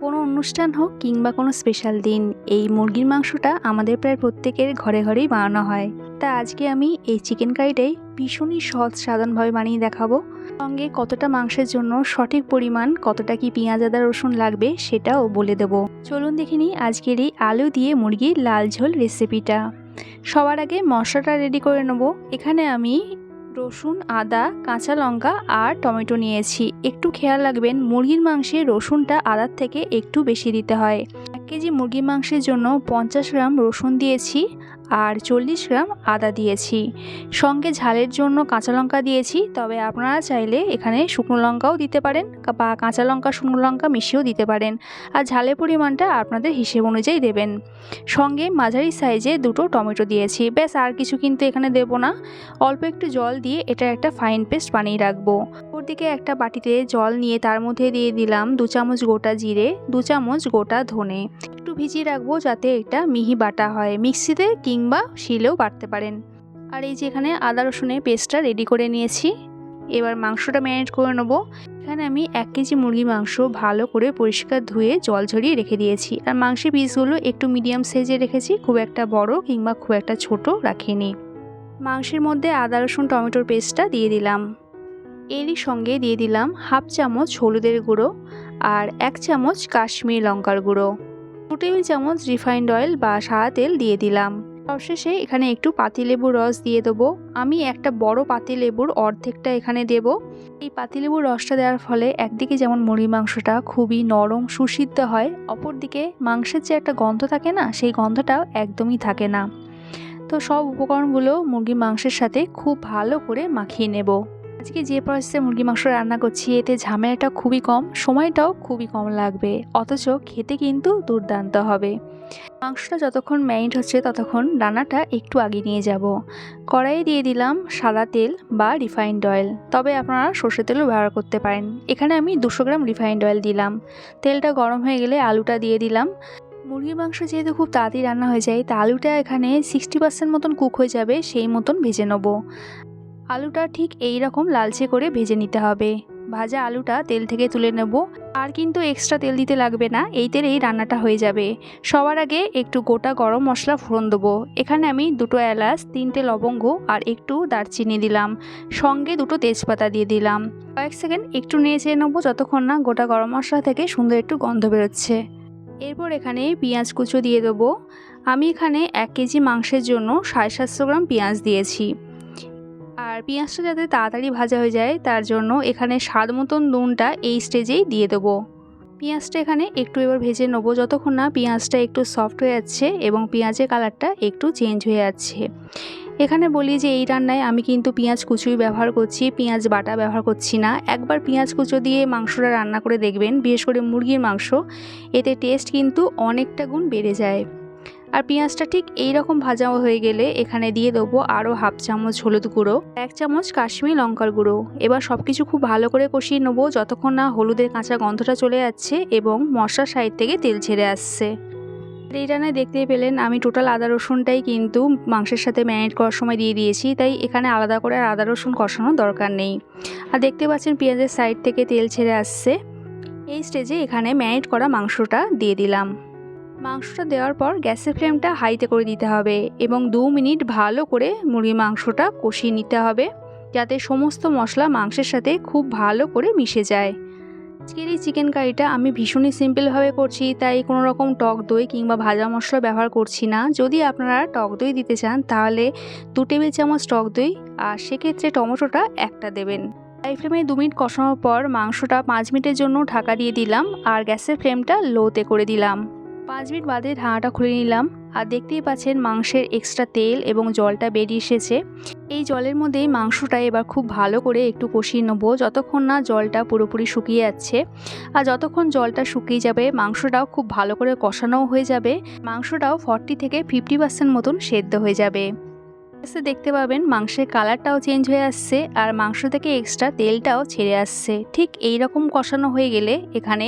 কোনো অনুষ্ঠান হোক কিংবা কোনো স্পেশাল দিন, এই মুরগির মাংসটা আমাদের প্রায় প্রত্যেকের ঘরে ঘরেই বানানো হয়। তা আজকে আমি এই চিকেন কারিটাই ভীষণই সহজ সাধারণভাবে বানিয়ে দেখাবো। সঙ্গে কতটা মাংসের জন্য সঠিক পরিমাণ, কতটা কি পেঁয়াজ, আদা, রসুন লাগবে সেটাও বলে দেব। চলুন দেখে নিই আজকের এই আলু দিয়ে মুরগির লাল ঝোল রেসিপিটা সবার আগে মশলাটা রেডি করে নেব। এখানে আমি রসুন, আদা, কাঁচা লঙ্কা আর টমেটো নিয়েছি। একটু খেয়াল রাখবেন, মুরগির মাংসে রসুনটা আদার থেকে একটু বেশি দিতে হয়। এক কেজি মুরগির মাংসের জন্য পঞ্চাশ গ্রাম রসুন দিয়েছি। আর চল্লিশ গ্রাম আদা দিয়েছি। সঙ্গে ঝালের জন্য কাঁচা লঙ্কা দিয়েছি, তবে আপনারা চাইলে এখানে শুকনো লঙ্কাও দিতে পারেন বা কাঁচা লঙ্কা, শুকনো লঙ্কা মিশিয়েও দিতে পারেন। আর ঝালের পরিমাণটা আপনাদের হিসেব অনুযায়ী দেবেন। সঙ্গে মাঝারি সাইজে দুটো টমেটো দিয়েছি। ব্যাস, আর কিছু কিন্তু এখানে দেবো না। অল্প একটু জল দিয়ে এটা একটা ফাইন পেস্ট বানিয়ে রাখব। ওদিকে একটা বাটিতে জল নিয়ে তার মধ্যে দিয়ে দিলাম দু চামচ গোটা জিরে, দু চামচ গোটা ধনে। ভিজিয়ে রাখব যাতে এটা মিহি বাটা হয়। মিক্সিতে কিংবা শিলেও বাটতে পারেন। আর এই যে এখানে আদা রসুনের পেস্টটা রেডি করে নিয়েছি। এবার মাংসটা ম্যারিনেট করে নেব। এখানে আমি এক কেজি মুরগি মাংস ভালো করে পরিষ্কার ধুয়ে জল ঝরিয়ে রেখে দিয়েছি। আর মাংসের পিসগুলো একটু মিডিয়াম সাইজে রেখেছি। খুব একটা বড় কিংবা খুব একটা ছোট রাখিনি। মাংসের মধ্যে আদা, রসুন, টমেটোর পেস্টটা দিয়ে দিলাম। এরই সঙ্গে দিয়ে দিলাম হাফ চামচ হলুদের গুঁড়ো আর এক চামচ কাশ্মীর লঙ্কার গুঁড়ো। দু টেবিল চামচ রিফাইন্ড অয়েল বা সাদা তেল দিয়ে দিলাম। সবশেষে এখানে একটু পাতিলেবুর রস দিয়ে দেবো। আমি একটা বড় পাতিলেবুর অর্ধেকটা এখানে দেব। এই পাতিলেবুর রসটা দেওয়ার ফলে একদিকে যেমন মুরগি মাংসটা খুবই নরম, সুসিদ্ধ হয়, অপরদিকে মাংসের যে একটা গন্ধ থাকে না, সেই গন্ধটাও একদমই থাকে না। তো সব উপকরণগুলো মুরগির মাংসের সাথে খুব ভালো করে মাখিয়ে নেব। আজকে যে প্রসেসে মুরগি মাংস রান্না করছি, এতে ঝামেলাটা খুবই কম, সময়টাও খুবই কম লাগবে। অথচ খেতে কিন্তু দুর্দান্ত হবে। মাংসটা যতক্ষণ ম্যারিনেট হচ্ছে, ততক্ষণ রান্নাটা একটু আগে নিয়ে যাব। কড়াইয়ে দিয়ে দিলাম সাদা তেল বা রিফাইন্ড অয়েল তবে আপনারা সর্ষের তেলও ব্যবহার করতে পারেন। এখানে আমি দুশো গ্রাম রিফাইন্ড অয়েল দিলাম। তেলটা গরম হয়ে গেলে আলুটা দিয়ে দিলাম। মুরগির মাংস যেহেতু খুব তাড়াতাড়ি রান্না হয়ে যায়, তা আলুটা এখানে সিক্সটি পার্সেন্ট মতন কুক হয়ে যাবে, সেই মতন ভেজে নেব। আলুটা ঠিক এই রকম লালচে করে ভেজে নিতে হবে। ভাজা আলুটা তেল থেকে তুলে নেব। আর কিন্তু এক্সট্রা তেল দিতে লাগবে না, এই তেলেই রান্নাটা হয়ে যাবে। সবার আগে একটু গোটা গরম মশলা ফোড়ন দেবো। এখানে আমি দুটো এলাচ, তিনটে লবঙ্গ আর একটু দারচিনি দিলাম। সঙ্গে দুটো তেজপাতা দিয়ে দিলাম। কয়েক সেকেন্ড একটু নিয়ে চেয়ে নেব যতক্ষণ না গোটা গরম মশলা থেকে সুন্দর একটু গন্ধ বেরোচ্ছে। এরপর এখানে পেঁয়াজ কুচো দিয়ে দেবো। আমি এখানে এক কেজি মাংসের জন্য সাড়ে সাতশো গ্রাম পেঁয়াজ দিয়েছি। আর পেঁয়াজটা যাতে তাড়াতাড়ি ভাজা হয়ে যায়, তার জন্য এখানে স্বাদ মতন নুনটা এই স্টেজেই দিয়ে দেবো। পেঁয়াজটা এখানে একটু এবার ভেজে নেব, যতক্ষণ না পেঁয়াজটা একটু সফট হয়ে যাচ্ছে এবং পেঁয়াজের কালারটা একটু চেঞ্জ হয়ে যাচ্ছে। এখানে বলি যে এই রান্নায় আমি কিন্তু পেঁয়াজ কুচুই ব্যবহার করছি, পেঁয়াজ বাটা ব্যবহার করছি না। একবার পেঁয়াজ কুচো দিয়ে মাংসটা রান্না করে দেখবেন, বিশেষ করে মুরগির মাংস, এতে টেস্ট কিন্তু অনেকটা গুণ বেড়ে যায়। আর পেঁয়াজটা ঠিক এই রকম ভাজা হয়ে গেলে এখানে দিয়ে দেবো আরও হাফ চামচ হলুদ গুঁড়ো, এক চামচ কাশ্মীর লঙ্কার গুঁড়ো। এবার সব কিছু খুব ভালো করে কষিয়ে নেব যতক্ষণ না হলুদের কাঁচা গন্ধটা চলে যাচ্ছে এবং মশলার সাইড থেকে তেল ছেড়ে আসছে। এই রান্নায় দেখতেই পেলেন, আমি টোটাল আদা রসুনটাই কিন্তু মাংসের সাথে ম্যারিনেট করার সময় দিয়ে দিয়েছি, তাই এখানে আলাদা করে আর আদা রসুন কষানোর দরকার নেই। আর দেখতে পাচ্ছেন পেঁয়াজের সাইড থেকে তেল ছেড়ে আসছে। এই স্টেজে এখানে ম্যারিনেট করা মাংসটা দিয়ে দিলাম। মাংসটা দেওয়ার পর গ্যাসের ফ্লেমটা হাইতে করে দিতে হবে এবং দু মিনিট ভালো করে মুরগির মাংসটা কষিয়ে নিতে হবে যাতে সমস্ত মশলা মাংসের সাথে খুব ভালো করে মিশে যায়। আজকের এই চিকেন কারিটা আমি ভীষণই সিম্পলভাবে করছি, তাই কোনো রকম টক দই কিংবা ভাজা মশলা ব্যবহার করছি না। যদি আপনারা টক দই দিতে চান, তাহলে দু টেবিল চামচ টক দই আর সেক্ষেত্রে টমেটোটা একটা দেবেন। হাই ফ্লেমে দু মিনিট কষানোর পর মাংসটা পাঁচ মিনিটের জন্য ঢাকা দিয়ে দিলাম আর গ্যাসের ফ্লেমটা লোতে করে দিলাম। পাঁচ মিনিট বাদে ঢাকাটা খুলে নিলাম। আর দেখতেই পাচ্ছেন মাংসের এক্সট্রা তেল এবং জলটা বেরিয়ে এসেছে। এই জলের মধ্যেই মাংসটা এবার খুব ভালো করে একটু কষিয়ে নেব। যতক্ষণ না জলটা পুরোপুরি শুকিয়ে যাচ্ছে আর যতক্ষণ জলটা শুকিয়ে যাবে, মাংসটাও খুব ভালো করে কষানোও হয়ে যাবে। মাংসটাও ফর্টি থেকে ফিফটি পার্সেন্ট মতন সেদ্ধ হয়ে যাবে। আস্তে দেখতে পাবেন মাংসের কালারটাও চেঞ্জ হয়ে আসছে আর মাংস থেকে এক্সট্রা তেলটাও ছেড়ে আসছে। ঠিক এই রকম কষানো হয়ে গেলে এখানে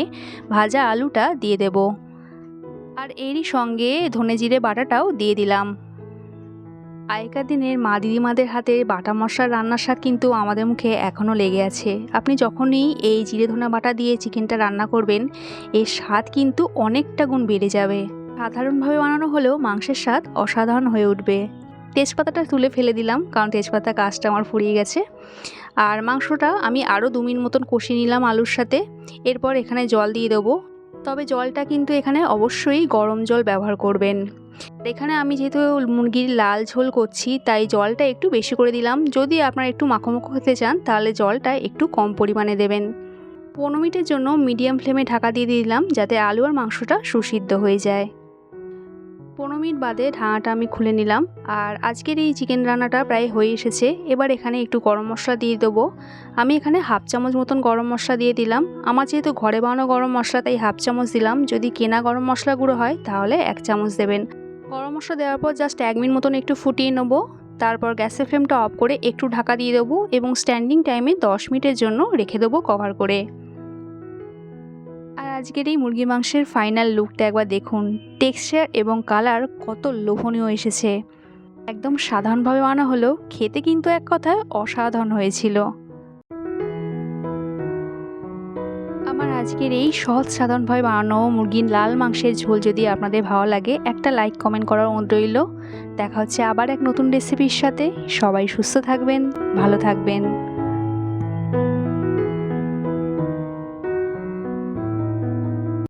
ভাজা আলুটা দিয়ে দেবো। আর এরই সঙ্গে ধনে জিরে বাটাটাও দিয়ে দিলাম। আগেকার দিনের মা দিদিমাদের হাতে বাটা মশলার রান্নার স্বাদ কিন্তু আমাদের মুখে এখনও লেগে আছে। আপনি যখনই এই জিরে ধনা বাটা দিয়ে চিকেনটা রান্না করবেন, এর স্বাদ কিন্তু অনেকটা গুণ বেড়ে যাবে। সাধারণভাবে বানানো হলেও মাংসের স্বাদ অসাধারণ হয়ে উঠবে। তেজপাতাটা তুলে ফেলে দিলাম, কারণ তেজপাতা গাছটা আমার ফুরিয়ে গেছে। আর মাংসটা আমি আরও দু মিনিট মতন কষিয়ে নিলাম আলুর সাথে। এরপর এখানে জল দিয়ে দেবো। তবে জলটা কিন্তু এখানে অবশ্যই গরম জল ব্যবহার করবেন। এখানে আমি যেহেতু মুরগির লাল ঝোল করছি, তাই জলটা একটু বেশি করে দিলাম। যদি আপনারা একটু মাখো মাখো খেতে চান, তাহলে জলটা একটু কম পরিমাণে দেবেন। পনেরো মিনিটের জন্য মিডিয়াম ফ্লেমে ঢাকা দিয়ে দিলাম, যাতে আলু আর মাংসটা সুসিদ্ধ হয়ে যায়। মিনিট বাদে ঢাকাটা আমি খুলে নিলাম। আর আজকের এই চিকেন রান্নাটা প্রায় হয়ে এসেছে। এবার এখানে একটু গরম মশলা দিয়ে দেবো। আমি এখানে হাফ চামচ মতন গরম মশলা দিয়ে দিলাম। আমার যেহেতু ঘরে বানানো গরম মশলা, তাই হাফ চামচ দিলাম। যদি কেনা গরম মশলা গুঁড়ো হয়, তাহলে এক চামচ দেবেন। গরম মশলা দেওয়ার পর জাস্ট এক মিনিট মতন একটু ফুটিয়ে নেব। তারপর গ্যাসের ফ্লেমটা অফ করে একটু ঢাকা দিয়ে দেবো এবং স্ট্যান্ডিং টাইমে দশ মিনিটের জন্য রেখে দেবো কভার করে। আজকের এই মুরগি মাংসের ফাইনাল লুকটা একবার দেখুন। টেক্সচার এবং কালার কত লোভনীয় এসেছে। একদম সাধারণভাবে বানানো হলেও খেতে কিন্তু এক কথায় অসাধারণ হয়েছিল। আমার আজকের এই সহজ সাধারণভাবে বানানো মুরগির লাল মাংসের ঝোল যদি আপনাদের ভালো লাগে, একটা লাইক কমেন্ট করার অনুরোধ রইল। দেখা হচ্ছে আবার এক নতুন রেসিপির সাথে। সবাই সুস্থ থাকবেন, ভালো থাকবেন।